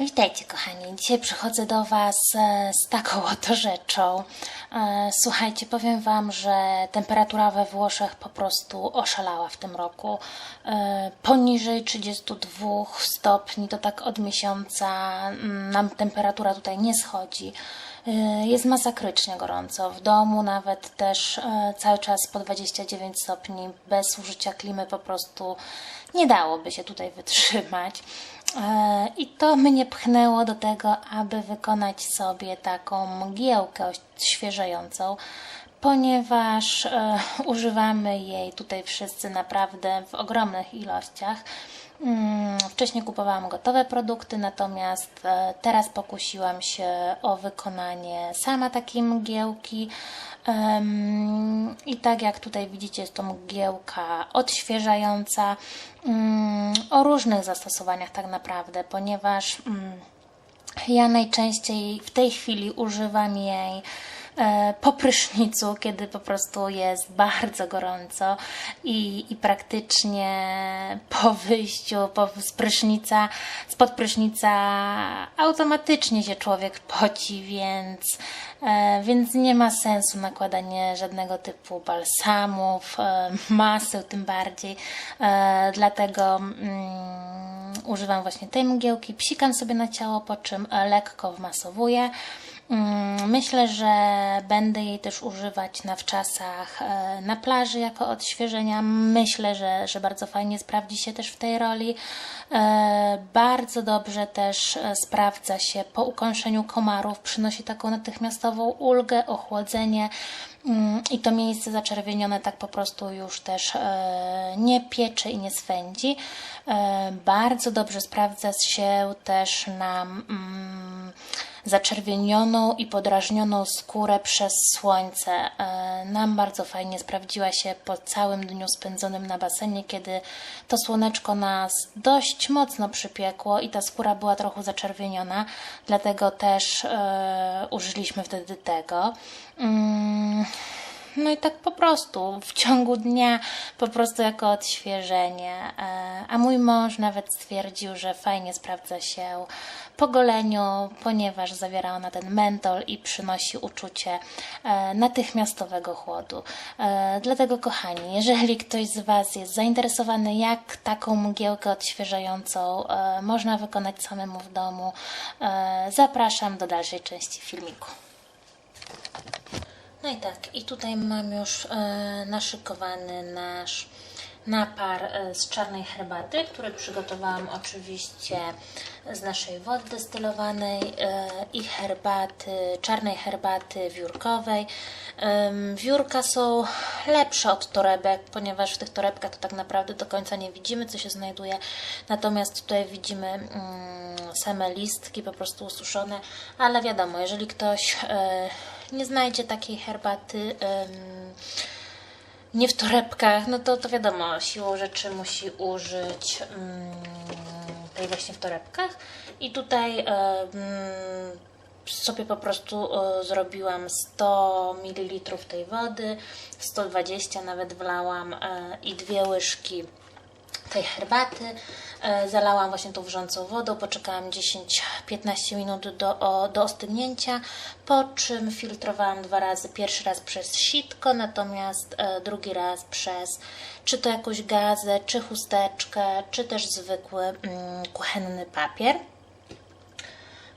Witajcie kochani, dzisiaj przychodzę do Was z taką oto rzeczą. E, Słuchajcie, powiem Wam, że temperatura we Włoszech po prostu oszalała w tym roku. E, Poniżej 32 stopni, to tak od miesiąca mm, nam temperatura tutaj nie schodzi. E, Jest masakrycznie gorąco. W domu nawet też cały czas po 29 stopni, bez użycia klimy po prostu nie dałoby się tutaj wytrzymać. E, I to mnie pchnęło do tego, aby wykonać sobie taką mgiełkę odświeżającą, ponieważ e, używamy jej tutaj wszyscy naprawdę w ogromnych ilościach. Mm, Wcześniej kupowałam gotowe produkty, natomiast e, teraz pokusiłam się o wykonanie sama takiej mgiełki. I tak jak tutaj widzicie, jest to mgiełka odświeżająca mm, o różnych zastosowaniach tak naprawdę, ponieważ mm, ja najczęściej w tej chwili używam jej po prysznicu, kiedy po prostu jest bardzo gorąco i, i praktycznie po wyjściu po, z prysznica, spod prysznica automatycznie się człowiek poci, więc, e, więc nie ma sensu nakładanie żadnego typu balsamów, e, maseł tym bardziej. E, dlatego mm, używam właśnie tej mgiełki, psikam sobie na ciało, po czym e, lekko wmasowuję. Mm, Myślę, że będę jej też używać na wczasach e, na plaży jako odświeżenia. Myślę, że, że bardzo fajnie sprawdzi się też w tej roli. E, Bardzo dobrze też e, sprawdza się po ukąszeniu komarów. Przynosi taką natychmiastową ulgę, ochłodzenie. Mm, I to miejsce zaczerwienione tak po prostu już też nie piecze i nie swędzi. Bardzo dobrze sprawdza się też na mm, zaczerwienioną i podrażnioną skórę przez słońce. E, nam bardzo fajnie sprawdziła się po całym dniu spędzonym na basenie, kiedy to słoneczko nas dość mocno przypiekło i ta skóra była trochę zaczerwieniona, dlatego też e, użyliśmy wtedy tego. No i tak po prostu w ciągu dnia, po prostu jako odświeżenie. E, A mój mąż nawet stwierdził, że fajnie sprawdza się po goleniu, ponieważ zawiera ona ten mentol i przynosi uczucie e, natychmiastowego chłodu. E, Dlatego, kochani, jeżeli ktoś z Was jest zainteresowany, jak taką mgiełkę odświeżającą można wykonać samemu w domu, zapraszam do dalszej części filmiku. No i tak, i tutaj mam już e, naszykowany nasz napar e, z czarnej herbaty, który przygotowałam oczywiście z naszej wody destylowanej e, i herbaty, czarnej herbaty wiórkowej. Wiórka są lepsze od torebek, ponieważ w tych torebkach to tak naprawdę do końca nie widzimy, co się znajduje. Natomiast tutaj widzimy mm, same listki, po prostu ususzone, ale wiadomo, jeżeli ktoś e, nie znajdzie takiej herbaty nie w torebkach, no to, to wiadomo, siłą rzeczy musi użyć mm, tej właśnie w torebkach. I tutaj em, sobie po prostu e, zrobiłam 100 ml tej wody, 120 nawet wlałam e, i dwie łyżki tej herbaty. E, Zalałam właśnie tą wrzącą wodą, poczekałam 10-15 minut do, o, do ostygnięcia, po czym filtrowałam dwa razy. Pierwszy raz przez sitko, natomiast drugi raz przez czy to jakąś gazę, czy chusteczkę, czy też zwykły mm, kuchenny papier.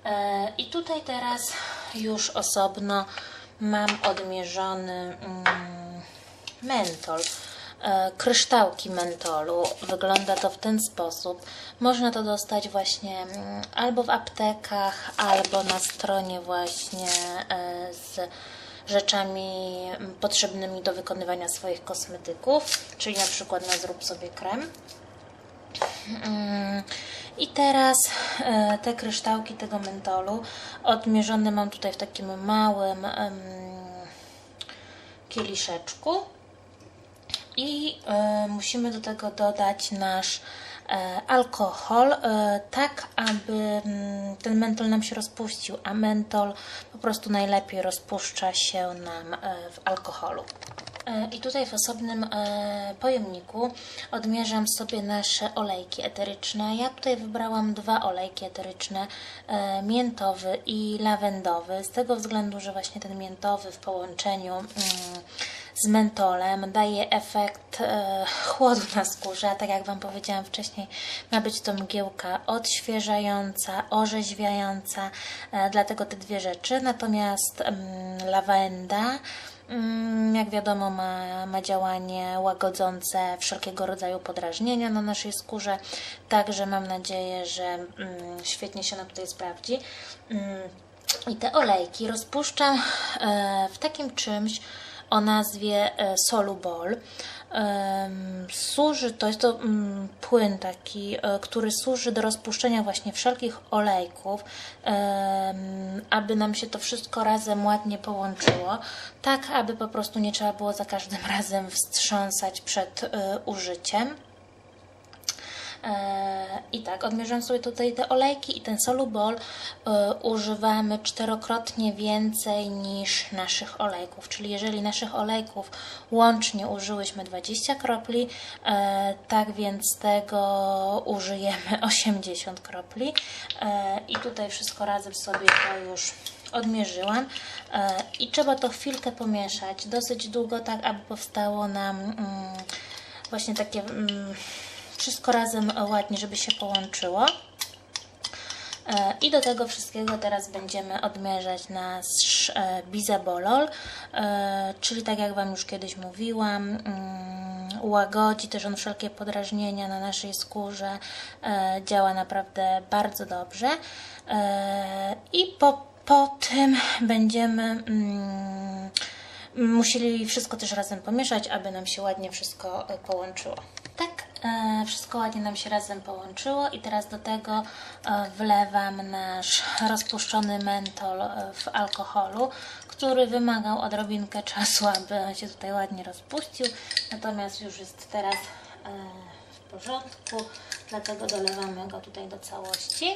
E, I tutaj teraz już osobno mam odmierzony mm, mentol. E, Kryształki mentolu. Wygląda to w ten sposób. Można to dostać właśnie mm, albo w aptekach, albo na stronie właśnie e, z rzeczami mm, potrzebnymi do wykonywania swoich kosmetyków, czyli na przykład na zrób sobie krem. I teraz e, te kryształki tego mentolu odmierzone mam tutaj w takim małym kieliszeczku. I e, musimy do tego dodać nasz e, alkohol, tak aby mm, ten mentol nam się rozpuścił, a mentol po prostu najlepiej rozpuszcza się nam w alkoholu. E, I tutaj w osobnym e, pojemniku odmierzam sobie nasze olejki eteryczne. Ja tutaj wybrałam dwa olejki eteryczne, e, miętowy i lawendowy, z tego względu, że właśnie ten miętowy w połączeniu mm, z mentolem daje efekt e, chłodu na skórze, a tak jak Wam powiedziałam wcześniej, ma być to mgiełka odświeżająca, orzeźwiająca, e, dlatego te dwie rzeczy. Natomiast mm, lawenda Mm, Jak wiadomo, ma, ma działanie łagodzące wszelkiego rodzaju podrażnienia na naszej skórze, także mam nadzieję, że mm, świetnie się ona tutaj sprawdzi. Mm, I te olejki rozpuszczam e, w takim czymś o nazwie e, Solubol. Em, Służy, to jest to płyn taki, e, który służy do rozpuszczenia właśnie wszelkich olejków, aby nam się to wszystko razem ładnie połączyło, tak aby po prostu nie trzeba było za każdym razem wstrząsać przed e, użyciem. I tak, odmierzam sobie tutaj te olejki i ten solubol e, używamy czterokrotnie więcej niż naszych olejków. Czyli jeżeli naszych olejków łącznie użyłyśmy 20 kropli, e, tak więc tego użyjemy 80 kropli. E, I tutaj wszystko razem sobie to już odmierzyłam i trzeba to chwilkę pomieszać, dosyć długo, tak aby powstało nam mm, właśnie takie mm, wszystko razem ładnie, żeby się połączyło. E, I do tego wszystkiego teraz będziemy odmierzać nasz e, bizabolol, e, czyli tak jak Wam już kiedyś mówiłam, mm, łagodzi też on wszelkie podrażnienia na naszej skórze, działa naprawdę bardzo dobrze. I po, po tym będziemy mm, musieli wszystko też razem pomieszać, aby nam się ładnie wszystko połączyło. E, wszystko ładnie nam się razem połączyło i teraz do tego e, wlewam nasz rozpuszczony mentol e, w alkoholu, który wymagał odrobinkę czasu, aby on się tutaj ładnie rozpuścił, natomiast już jest teraz w porządku, dlatego dolewamy go tutaj do całości.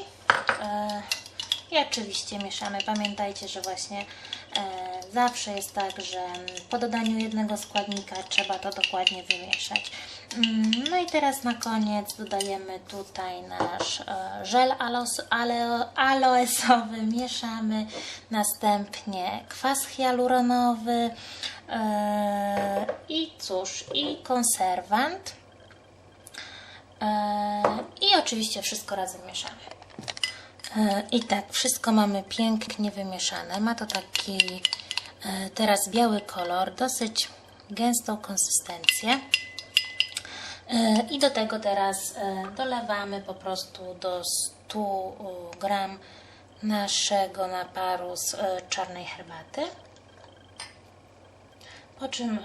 I oczywiście mieszamy. Pamiętajcie, że właśnie zawsze jest tak, że po dodaniu jednego składnika trzeba to dokładnie wymieszać. Mm, No i teraz na koniec dodajemy tutaj nasz e, żel alos, ale, aloesowy, mieszamy, następnie kwas hialuronowy e, i cóż, i konserwant. E, I oczywiście wszystko razem mieszamy. I tak, wszystko mamy pięknie wymieszane. Ma to taki teraz biały kolor, dosyć gęstą konsystencję. E, I do tego teraz e, dolewamy po prostu do 100 gram naszego naparu z e, czarnej herbaty. Po czym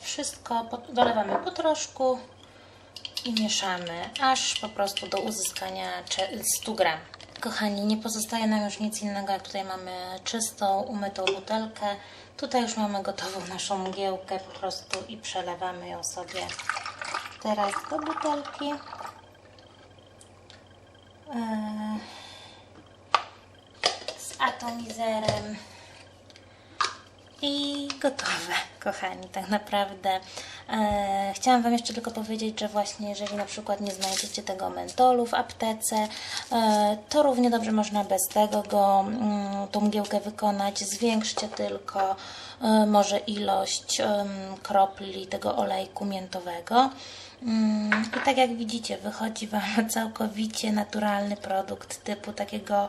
wszystko dolewamy po troszku i mieszamy, aż po prostu do uzyskania cze- 100 gram. Kochani, nie pozostaje nam już nic innego, jak tutaj mamy czystą, umytą butelkę. Tutaj już mamy gotową naszą mgiełkę po prostu i przelewamy ją sobie teraz do butelki. Eee, z atomizerem. I gotowe, kochani, tak naprawdę. E, chciałam Wam jeszcze tylko powiedzieć, że właśnie jeżeli na przykład nie znajdziecie tego mentolu w aptece, e, to równie dobrze można bez tego go, mm, tą mgiełkę wykonać. Zwiększcie tylko e, może ilość kropli tego olejku miętowego. Mm, I tak jak widzicie, wychodzi Wam całkowicie naturalny produkt typu takiego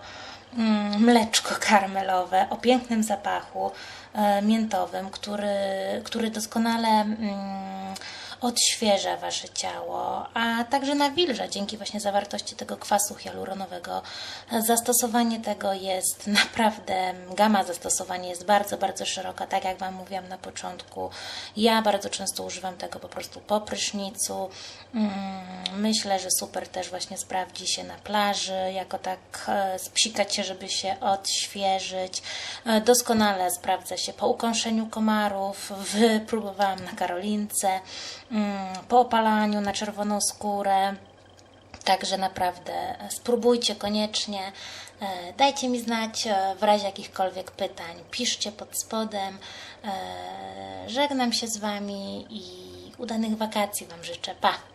mleczko karmelowe o pięknym zapachu e, miętowym, który, który doskonale mm, odświeża Wasze ciało, a także nawilża dzięki właśnie zawartości tego kwasu hialuronowego. Zastosowanie tego jest naprawdę, gama zastosowania jest bardzo, bardzo szeroka, tak jak Wam mówiłam na początku. Ja bardzo często używam tego po prostu po prysznicu. Mm, Myślę, że super też właśnie sprawdzi się na plaży, jako tak e, spsikać się, żeby się odświeżyć. E, Doskonale sprawdza się po ukąszeniu komarów, wypróbowałam na Karolince, po opalaniu na czerwoną skórę. Także naprawdę spróbujcie koniecznie. E, Dajcie mi znać e, w razie jakichkolwiek pytań. Piszcie pod spodem. E, Żegnam się z Wami i udanych wakacji Wam życzę. Pa!